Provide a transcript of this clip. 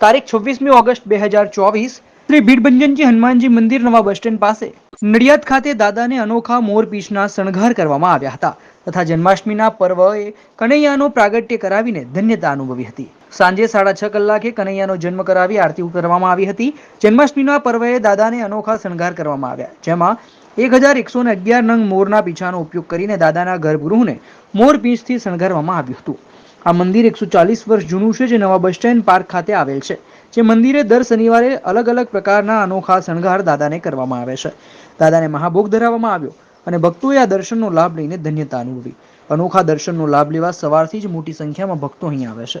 તારીખ છવ્વીસમી ઓગસ્ટ બે હજાર ચોવીસ શ્રી ભીડભંજનજી હનુમાનજી મંદિર નવા બસ સ્ટેન્ડ પાસે નડિયાદ ખાતે દાદાને અનોખા મોરપીંછના શણગાર કરવામાં આવ્યા હતા તથા જન્માષ્ટમીના પર્વએ કનૈયાનો પ્રાગટ્ય કરાવીને ધન્યતા અનુભવી હતી. સાંજે સાડા છ કલાકે કનૈયાનો જન્મ કરાવી આરતી કરવામાં આવી હતી. જન્માષ્ટમીના પર્વએ દાદાને અનોખા શણગાર કરવામાં આવ્યા, જેમાં એક હજાર એકસો ને અગિયાર નંગ મોરના પીછાનો ઉપયોગ કરીને દાદાના ગર્ભગૃહને મોર પીંછથી શણગારવામાં આવ્યું હતું. આ મંદિર એકસો ચાલીસ વર્ષ જૂનું છે, જે નવા બસ સ્ટેન્ડ પાર્ક ખાતે આવેલ છે, જે મંદિરે દર શનિવારે અલગ અલગ પ્રકારના અનોખા શણગાર દાદાને કરવામાં આવે છે. દાદાને મહાભોગ ધરાવવામાં આવ્યો અને ભક્તોએ આ દર્શનનો લાભ લઈને ધન્યતા અનુભવી. અનોખા દર્શનનો લાભ લેવા સવારથી જ મોટી સંખ્યામાં ભક્તો અહીં આવે છે.